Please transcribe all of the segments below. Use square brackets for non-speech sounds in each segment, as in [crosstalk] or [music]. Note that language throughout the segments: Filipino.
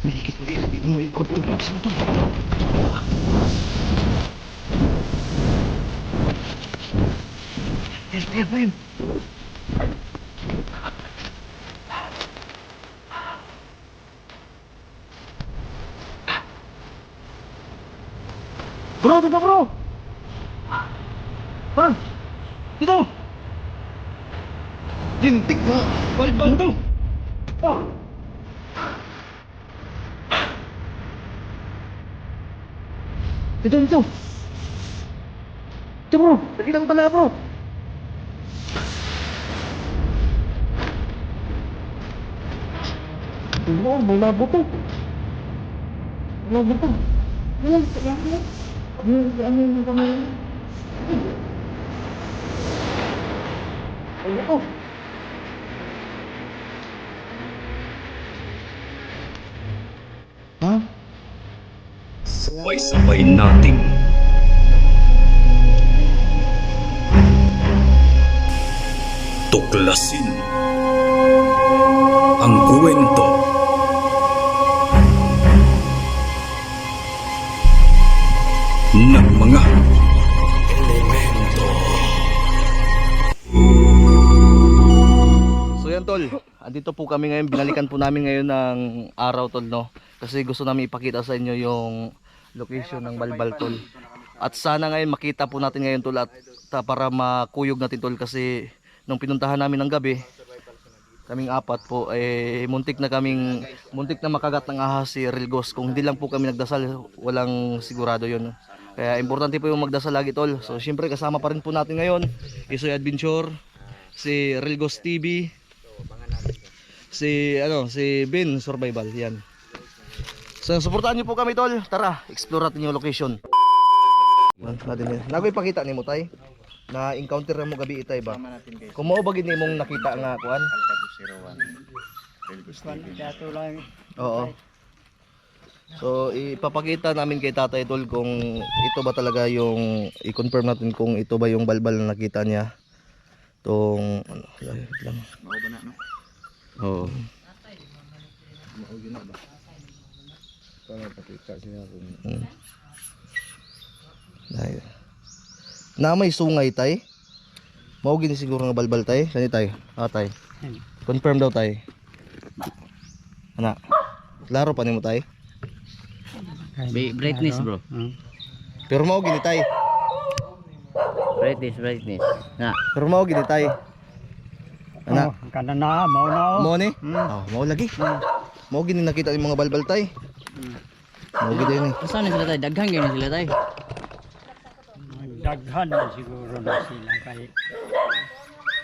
May ikot mo ikot mo ikot mo Saan to? Yes, yes, yes. Bro, dito bro! Pan! Dito! Lintik na! Balik ba ito? Oh! Dito, dito! Dito bro! Dali lang pala bro! Ano, malabo to! Malabo to! Ano, ano, ano, ano, ano, ano, ano, ano, Ha? Sabay-sabay nating tuklasin ang kwento ng mga elemento. So yan tol, andito po kami ngayon, binalikan po namin ngayon ng araw tol no. Kasi gusto namin ipakita sa inyo yung location ng Balbal tol. At sana ngayon makita po natin ngayon tol at para makuyog natin tol kasi nung pinuntahan namin ng gabi, kaming apat po eh muntik na kaming muntik na makagat ng ahas si Rilgos kung hindi lang po kami nagdasal walang sigurado yon kaya importante po yung magdasal lagi tol. So syempre kasama pa rin po natin ngayon Isoy Adventure si Rilgos TV si ano si Ben Survival yan so suportahan niyo po kami tol tara explore natin yung location Nagoy pakita ni mo tay na encounter na mo gabi itay ba kung mao ba gid mong nakita nga kuan Oo. So ipapakita namin kay Tatay Tol kung ito ba talaga yung i-confirm natin kung ito ba yung balbal na nakita niya. Tong ano, lang. Oo. Hmm. Na may sungay tay. Mao gini siguro nga balbal tay. Kani tay? Ah tay. Confirm daw tay. Ana. Laro pa nimo tay. Brightness bro. Pero mao gini tay. Brightness, brightness. Na. Pero mao gini tay. Ana. Kana na, mau na. Mo ni? Oh, mao lagi. Mao gini nakita yung mga balbal tay. Mao gini ni. Saan na sila tayo? Daghang yun na sila tayo. Daghan na siguro na sila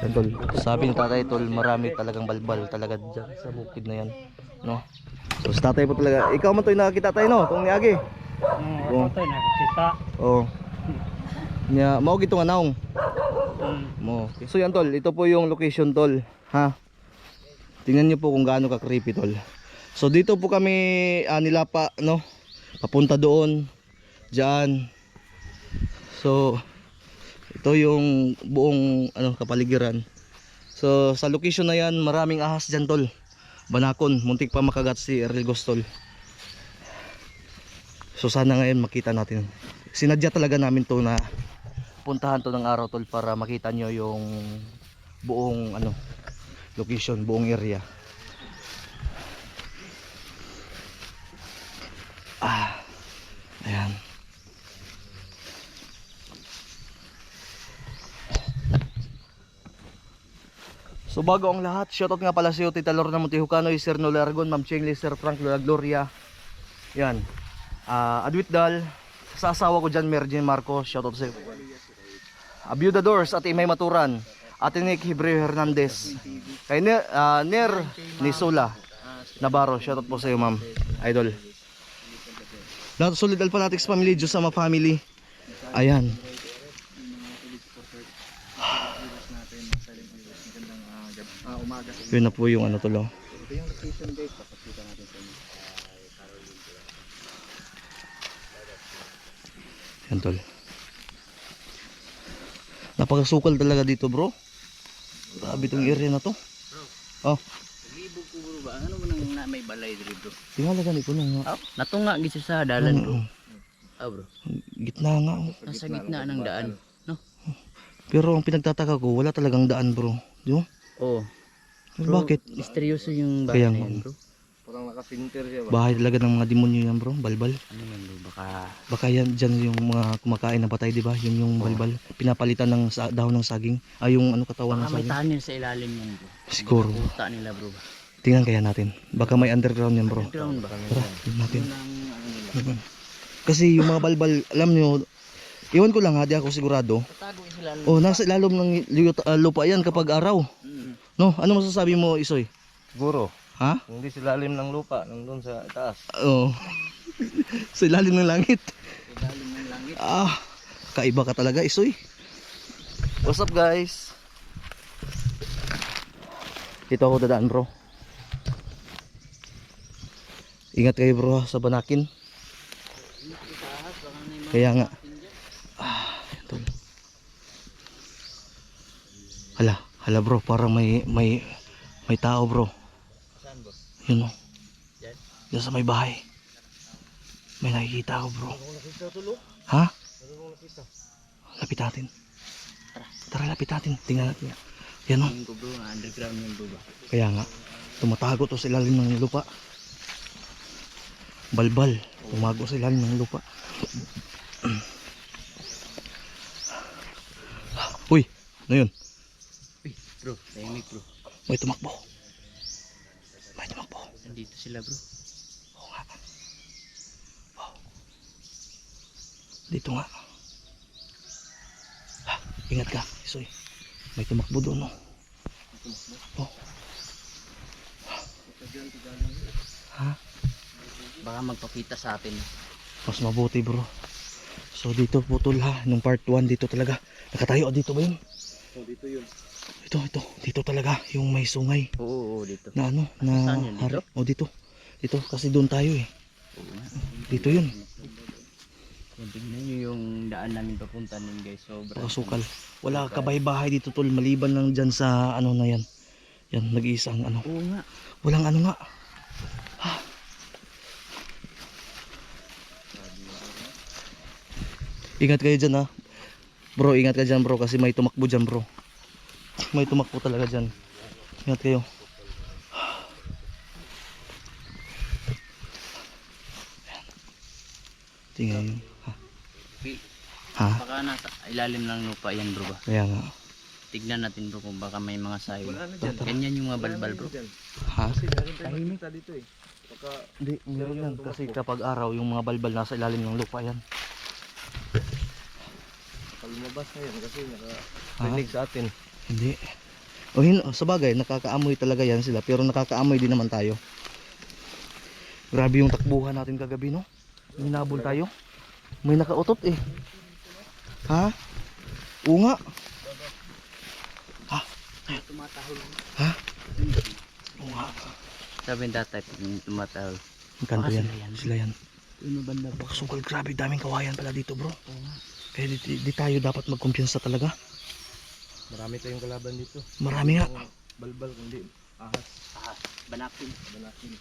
Yan, tol. Sabi ni tatay tol, marami talagang balbal talaga dyan sa bukid na yan. No? So sa tatay po talaga, ikaw man to yung nakakita tayo no, tong niagi. Oo. ako to nakikita. Oh. Nya, mao gito nga naong. Mm. Mo. So yan tol, ito po yung location tol, ha. Tingnan niyo po kung gaano ka creepy tol. So dito po kami ah, nilapa no. Papunta doon. Diyan. So ito yung buong ano kapaligiran. So sa location na yan, maraming ahas diyan tol. Banakon, muntik pa makagat si Errol Gostol. So sana ngayon makita natin. Sinadya talaga namin to na puntahan to ng araw tol para makita nyo yung buong ano location, buong area. Ah. Ayan. So bago ang lahat, shoutout nga pala sa iyo Tita Lorna Montihukano, Sir Noel Aragon, Ma'am Chengli, Sir Frank Lola Gloria. Yan. Ah, Adwit Dal, sa asawa ko dyan, Merjin Marco, shoutout sa iyo. Abiuda Doors at Imay Maturan, Atinik Hebreo Hernandez, kay Ner, ah, Ner Nisula, Navarro, shoutout po sa iyo ma'am, idol. Lahat solid Alphanatics family, Diyos sama family. Ayan. Yun na po yung ano tulo. Yan tol. Napakasukal talaga dito bro. Grabe itong area na to. Oh. ba? Ano mo nang na may balay diri bro? Tingala gani ko nung Oh, natunga gid siya sa dalan bro. Ano, Ah bro. gitna nga. Nasa gitna ng daan. No? Pero ang pinagtataka ko, wala talagang daan bro. Di ba? Oh. Pero bakit? Misteryoso yung Kaya bahay na nga. yan bro. Bahay talaga ng mga demonyo yan bro, balbal. Ano yan bro? Baka Baka yan dyan yung mga kumakain na patay, di ba? Yun yung balbal. Pinapalitan ng sa, dahon ng saging. Ay, yung ano katawan ng baka may saging. tanin sa ilalim yan bro. Siguro. Puta nila bro. Tingnan kaya natin. Baka may underground yan bro. Ground ba? Tara, tingnan natin. Ano. Kasi yung mga balbal, alam nyo, iwan ko lang ha, di ako sigurado. Oh, nasa ilalom ng ah, lupa yan kapag araw. No, ano masasabi mo, Isoy? Siguro, Ha? hindi sila lalim ng lupa, nandun sa taas. Oo. [laughs] sa ilalim ng langit. Ilalim ng langit. Ah, kaiba ka talaga, Isoy. What's up, guys? Dito ako dadaan, bro. Ingat kayo, bro, sa banakin. Kaya nga. Ah, ito. Hala, hala, bro, parang may may may tao, bro. Yun, oh. Yan? Sa may bahay. May nakikita ako, bro. Ha? Lapit natin. Tara, lapit natin. Tingnan natin. Yan o. Tingin ko bro, underground yung bro? Kaya nga, tumatago to sa ilalim ng lupa. Balbal. Tumago sa ilalim ng lupa. Uy, ano yun? Uy, bro, tahimik bro. May tumakbo. May tumakbo. Nandito sila bro. Oo nga. Wow. Dito nga. Ah, ingat ka, Isoy. May tumakbo doon, no? Oh. Ha? Baka magpakita sa atin. Mas mabuti, bro. So, dito putol ha. Nung part 1, dito talaga. Nakatayo, dito ba yun? So, dito yun. Ito, ito. Dito talaga. Yung may sungay. Oo, oo, dito. Na ano? Na Saan yun? Dito? hari. O, dito. Dito. Kasi doon tayo eh. Oo. Dito yun. Tingnan nyo yung daan namin papunta nun guys. Sobra. Pakasukal. Wala kabay-bahay dito tol maliban lang dyan sa ano na yan. Yan, nag-iisang ano. Oo nga. Walang ano nga. Ingat kayo dyan ha. Bro, ingat ka dyan bro kasi may tumakbo dyan bro. May tumakbo talaga dyan. Ingat kayo. Tingnan yun. Ha? Ha? Baka nasa ilalim ng lupa yan bro ba? Kaya nga. Tignan natin bro kung baka may mga sayo. Ganyan yung mga balbal bro. Ha? Tahimik dito eh. Baka, Hindi, meron yan. Kasi kapag araw, yung mga balbal nasa ilalim ng lupa yan. Lumabas na yun kasi nakarinig sa atin. Hindi. O hin sa bagay, nakakaamoy talaga yan sila. Pero nakakaamoy din naman tayo. Grabe yung takbuhan natin kagabi, no? Minabol tayo. May nakautot eh. Ha? Oo nga. Ha? Ha? Oo nga. Sabi ng tatay, tumatawag. Ang kanto Baka yan. sila yan. Sila yan. Ano banda bro? Pakasukal, grabe. Daming kawayan pala dito, bro. Kaya di, di, di tayo dapat magkumpiyansa talaga. Marami tayong kalaban dito. Marami nga. Balbal kundi ahas. Ah, banakin. Banakin.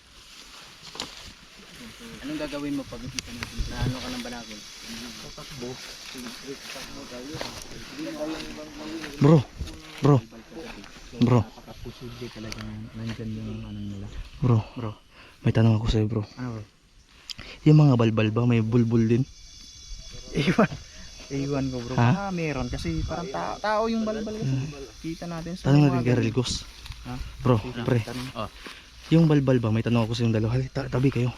Anong gagawin mo pag nakita natin na ano ka ng banakin? Tatakbo. Tatakbo tayo. Bro. Bro. Bro. Napaka-posible talaga nandyan yung ano nila. Bro. Bro. May tanong ako sa'yo, bro. Ano bro? Yung mga balbal ba may bulbul din? Iwan. Iwan ko bro. Ha? Ah, meron kasi parang tao, tao yung balbal kasi. Kita natin sa Tanong natin ganun. Relgos. Ha? Bro, pre. Oh. Yung balbal ba may tanong ako sa yung dalawa. Ta- tabi kayo.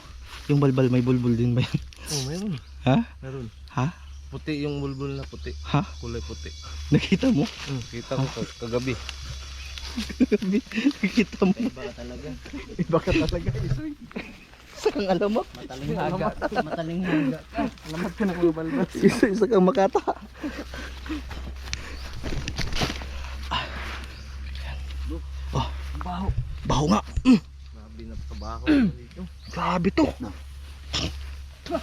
Yung balbal may bulbul din ba yan? Oh, mayroon. Ha? Meron. Ha? Puti yung bulbul na puti. Ha? Kulay puti. Nakita mo? Hmm, kita ko kag- kagabi. [laughs] Nakita mo? Baka talaga. Iba ka talaga. [laughs] Isa kang alam mo? Mataling haga. Mataling haga. Alamat ka na mga balbal. [laughs] Isa, isa kang makata. Oh, Baho. baho nga. Mm, Grabe na trabaho dito. grabe to.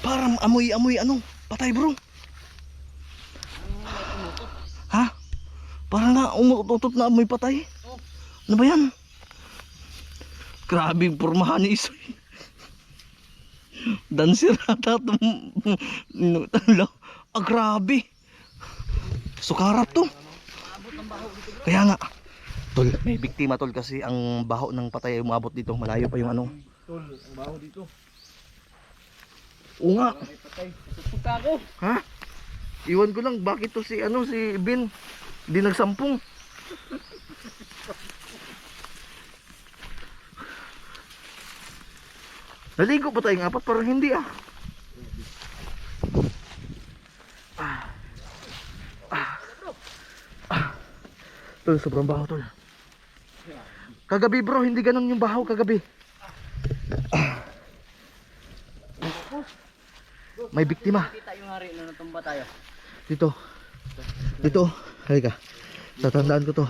Parang amoy-amoy ano, patay bro. Ha? Parang na umutot na amoy patay. Ano ba yan? Grabe yung pormahan ni Isoy. Dancer ata ito. Ah, grabe. Sukarap to. Kaya nga. Tol, may biktima tol kasi ang baho ng patay ay umabot dito. Malayo pa yung ano. Tol, ang baho dito. Oo nga. Puta ako. Ha? Iwan ko lang bakit to si ano si Ben hindi nagsampung. Naligo pa tayong apat parang hindi ah. Ah. Ah. Ah. Tol, sobrang baho tol. Kagabi bro, hindi ganun yung baho kagabi. Ah. May biktima. Yung hari na natumba tayo. Dito. Dito. Halika. Tatandaan ko to.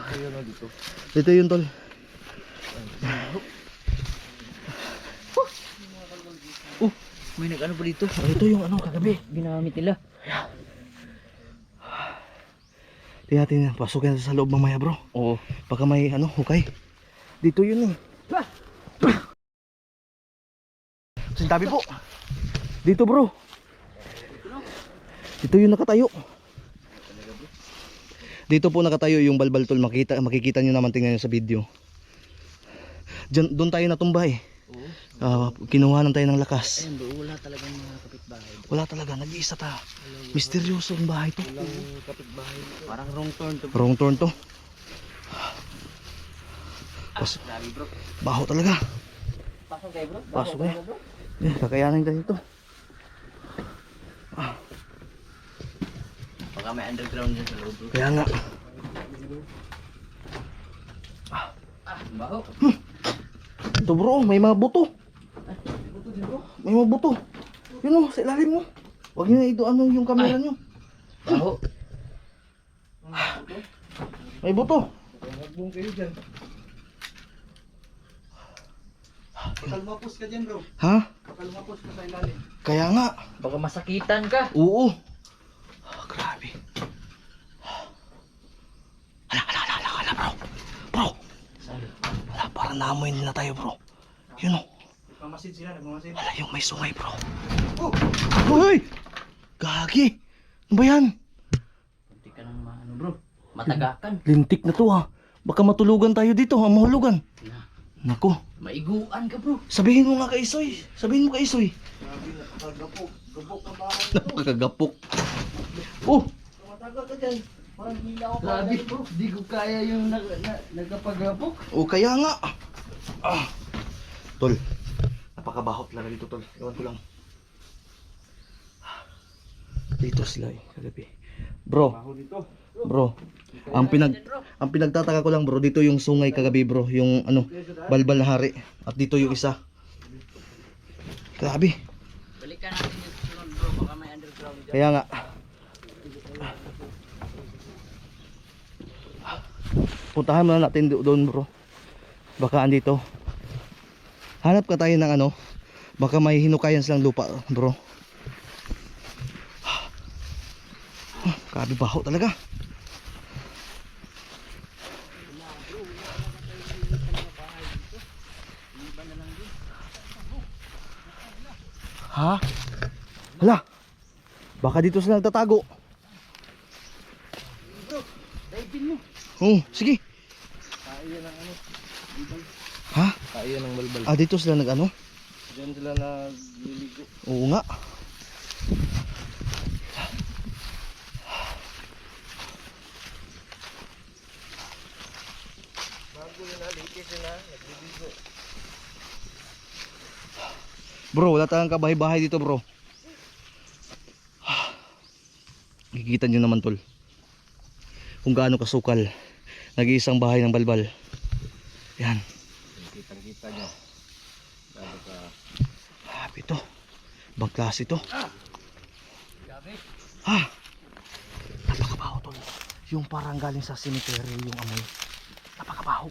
Dito yun tol. Oh, May nag-ano pa dito? oh, ito yung ano kagabi. Ginamit nila. Tingnan natin, pasukin natin sa loob mamaya bro. Oo. Baka may ano, hukay. Dito yun eh. Sintabi po. Dito bro. Dito yung nakatayo. Dito po nakatayo yung balbal tol. Makita, makikita nyo naman tingnan nyo sa video. Diyan, doon tayo natumba eh. Ah, kinuhanan tayo ng lakas. Ayun bro, wala talagang mga kapitbahay. Wala talaga, nag-iisa ta. Misteryoso ang bahay to. Parang wrong turn to. Wrong turn to. Pas, Grabe bro. baho talaga. Pasok kayo bro. Pasok eh. Eh, kakayanin tayo ito. Baka may underground dyan sa loob bro. Kaya nga. Ah, baho. Ito bro, may mga buto. May mga buto. Yun o, sa ilalim mo. Huwag nyo na ito ano yung camera nyo. Baho. May buto. Magbong kayo dyan. Pakalmapos ka dyan bro. Ha? Pakalmapos ka sa ilalim. Kaya nga. Baka masakitan ka. Oo. Ah, grabe. Hala, hala, hala, hala, bro. Bro. Hala, parang naamoy nila tayo, bro. Yun o. Nagmamasid sila, nagmamasid. Hala, yung may sungay, bro. Oh! Hoy! Gagi! Ano ba yan? Hindi ka nang maano bro. Matagakan. Lintik na to ha. Baka matulugan tayo dito, ha? Mahulugan. Na. Nako. Maiguan ka bro. Sabihin mo nga kay Isoy. Sabihin mo kay Isoy. Grabe, nakagapok. Gabok ang bahay. Napakagapok. Oh! Matagal ka dyan. Parang hila ako. Grabe bro. Di ko kaya yung nag, na, nagkapagapok. O kaya nga. Ah. Tol. Napakabaho talaga dito, tol. Ewan ko lang. Dito sila eh, kagabi. Bro, bro. Ang pinag ang pinagtataka ko lang bro, dito yung sungay kagabi bro, yung ano, balbal na hari. At dito yung isa. Grabe. Balikan natin yung sunod bro. Baka may underground dyan. Kaya nga. Puntahan muna natin do- doon bro. Baka andito. Hanap ka tayo ng ano. Baka may hinukayan silang lupa bro. Ah, Grabe baho talaga. Ha? Hala. Baka dito sila nagtatago. Oh, sige. Ha? Kaya ng balbal. Ah, dito sila nag ano? Diyan sila nagliligo. Oo nga. Bago yun na, yun na. Nagliligo. Bro, wala tayong kabahay-bahay dito, bro. Kikita nyo naman, tol. Kung gaano kasukal. Nag-iisang bahay ng balbal. Yan. Kitang-kita nyo. Bago ka. Grabe to. Ibang klase to. Ha? Napakabaho tol. Yung parang galing sa cemetery yung amoy. Napakabaho.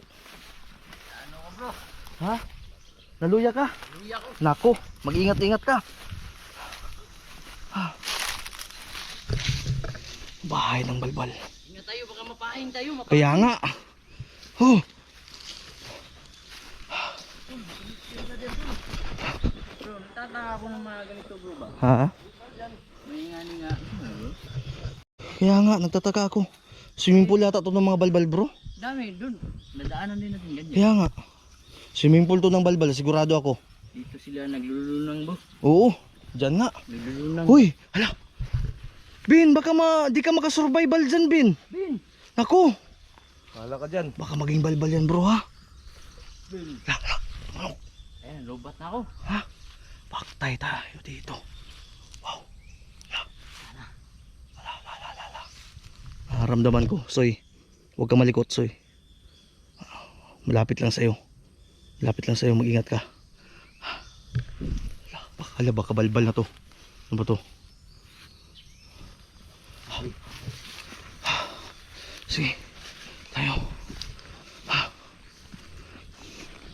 Ano ka bro? Ha? Naluya ka? Luya ko. Nako, mag-ingat-ingat ka. Ha? Bahay ng balbal. Ingat tayo. Baka mapain tayo. Mapain. Kaya nga. Oh. Bro, nagtataka ako ng mga ganito bro ba? Ha? May nga nga. Kaya nga, nagtataka ako. Swimming pool yata to ng mga balbal bro. Dami dun. Nadaanan din natin ganyan. Kaya nga. Swimming pool to ng balbal, sigurado ako. Dito sila naglulunang bro. Oo, dyan nga. Naglulunang. Uy, hala. Bin, baka ma, di ka makasurvival dyan, Bin. Bin! Naku, Wala ka dyan. baka maging balbal yan bro ha. Bin! La, la? Ayan, lobat na ako. Ha? Paktay tayo dito. Wow. La. La, la, la, la, la. Nararamdaman ko, Soy. Huwag ka malikot, Soy. Malapit lang sa'yo. Malapit lang sa'yo, mag-ingat ka. Hala, baka, hala, baka balbal na to. Ano ba to? Sige, tayo.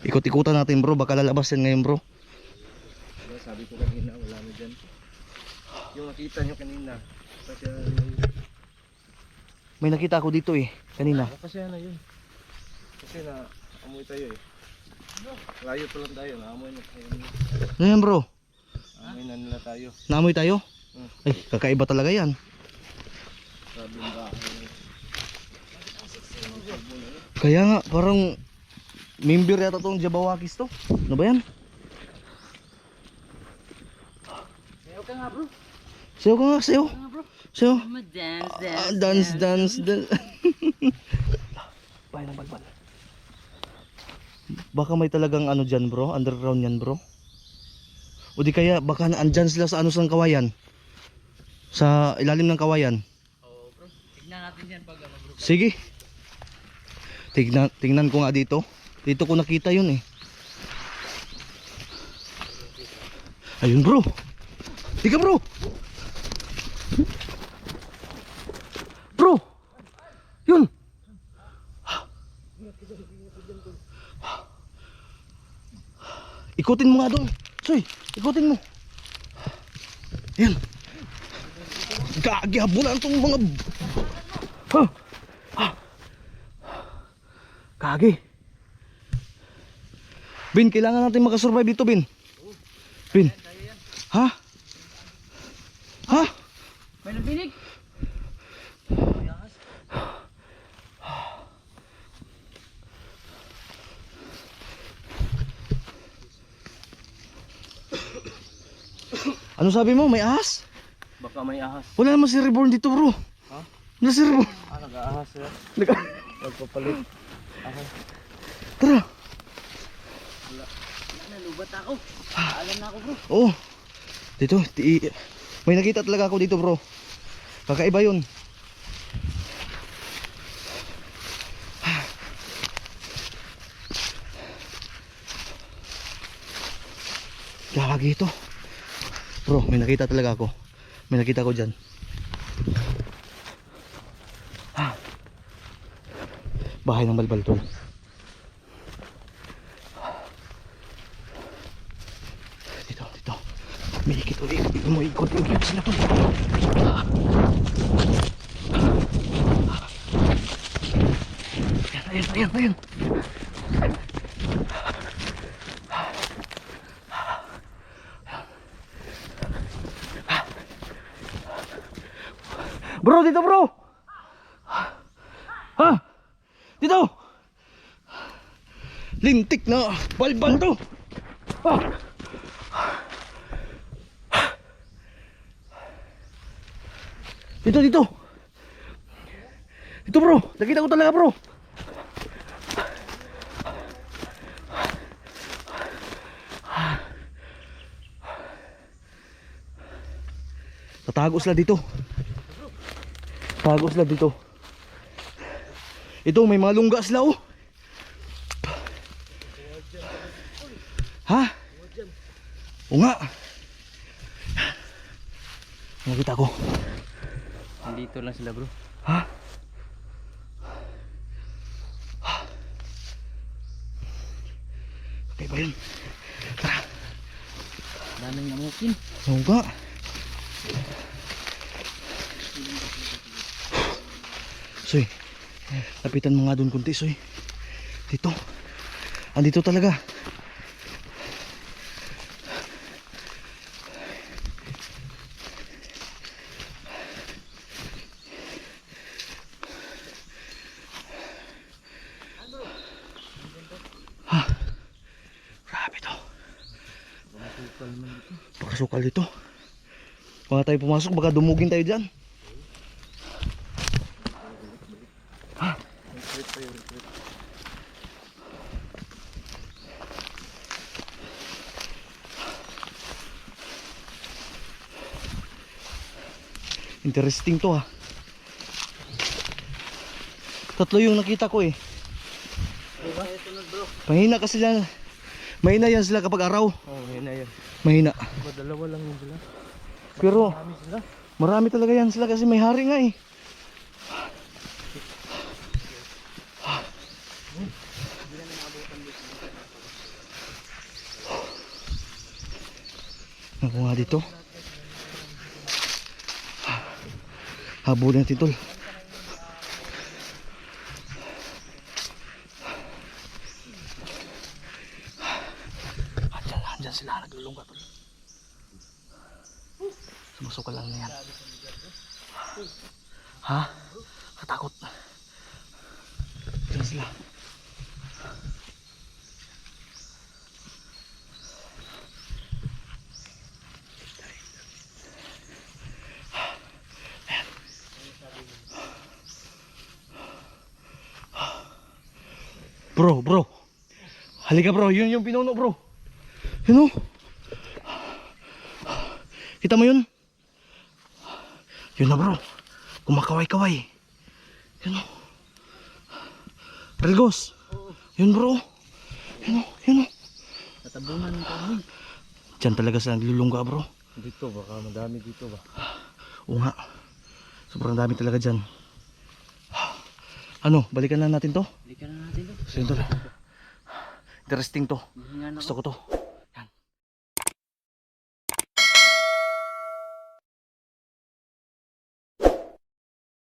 Ikot-ikutan natin bro, baka lalabas yan ngayon bro. Sabi ko kanina, wala na dyan. Yung nakita nyo kanina. Kasi May nakita ako dito eh, kanina. kasi na yun. Kasi na amoy tayo eh. Layo pa lang tayo, naamoy na tayo. Ano yan bro? Amoy na nila tayo. Naamoy tayo? Hmm. Ay, kakaiba talaga yan. Sabi bahay. Kaya nga, parang member yata tong Jabawakis to. Ano ba yan? Sayo ka nga bro. Sayo ka nga, sayo. Sayo. Ma-dance, Ah, dance, dance, dance. [laughs] Bahay ng balbal. Baka may talagang ano dyan bro, underground yan bro. O di kaya baka naandyan sila sa ano sa kawayan. Sa ilalim ng kawayan. Oo bro. Tignan natin yan pag ano bro. Sige. Tignan, tingnan ko nga dito. Dito ko nakita yun eh. Ayun bro. Tika bro. Bro. Yun. Ikutin mo nga doon. Soy, ikutin mo. Yan. Gagi, habulan tong mga... Huh. Kagi. Bin, kailangan natin makasurvive dito, Bin. Bin. Ha? May nabinig. Ano sabi mo? May ahas? Baka may ahas. Wala naman si Reborn dito, bro. Ha? Wala si Reborn. Ah, nag-ahas ya. Nag- Nagpapalit. Tara. Nalubat ako. Alam na ako bro. Oo. Dito, ti may nakita talaga ako dito, bro. Kakaiba yun. Gagi ito. Bro, may nakita talaga ako. May nakita ko dyan. Ah. Bahay ng balbal to. Dito, dito. May ikit ulit. May ikot ikot sila to. Ayan, ayan, ayan, ayan. Bro, dito bro! Ha? Dito! Lintik na balbal to! Ah! Dito, dito. Dito bro, nakita ko talaga bro. Tatago sila dito. Tago sila dito. Ito, may mga lungga sila oh. Ha? O nga. Nakita ko. Nandito lang sila bro. Ha? Okay ba yun? Tara, Daming namukin. oo nga. Soy, lapitan mo nga doon kunti soy. Dito. Andito talaga. Ha. Grabe to. Pakasukal dito. Baka tayo pumasok baka dumugin tayo dyan. Interesting to ah. Tatlo yung nakita ko eh. Mahina kasi sila. Mahina yan sila kapag araw. Oh, yun na yun. Mahina. Diba, dalawa lang yun sila. Pero marami talaga yan sila kasi may hari nga eh. Nga dito. Habulin natin tol. Andyan, andyan sila naglulungga tol. Sumusuka lang na yan. Ha? Katakot. Diyan sila. Bro, bro. Halika bro, yun yung pinuno bro. Yun oh. Kita mo yun? Yun na bro. Kumakaway-kaway. Yun o. Relgos. Yun bro. Yun o. Yun o. Tatabunan ko mo. Diyan talaga sila naglulungga bro. Dito, baka madami dito ba? Oo nga. Sobrang dami talaga dyan. Ano, balikan na natin to? Balikan na natin to. Sige to. Interesting to. Gusto ko to.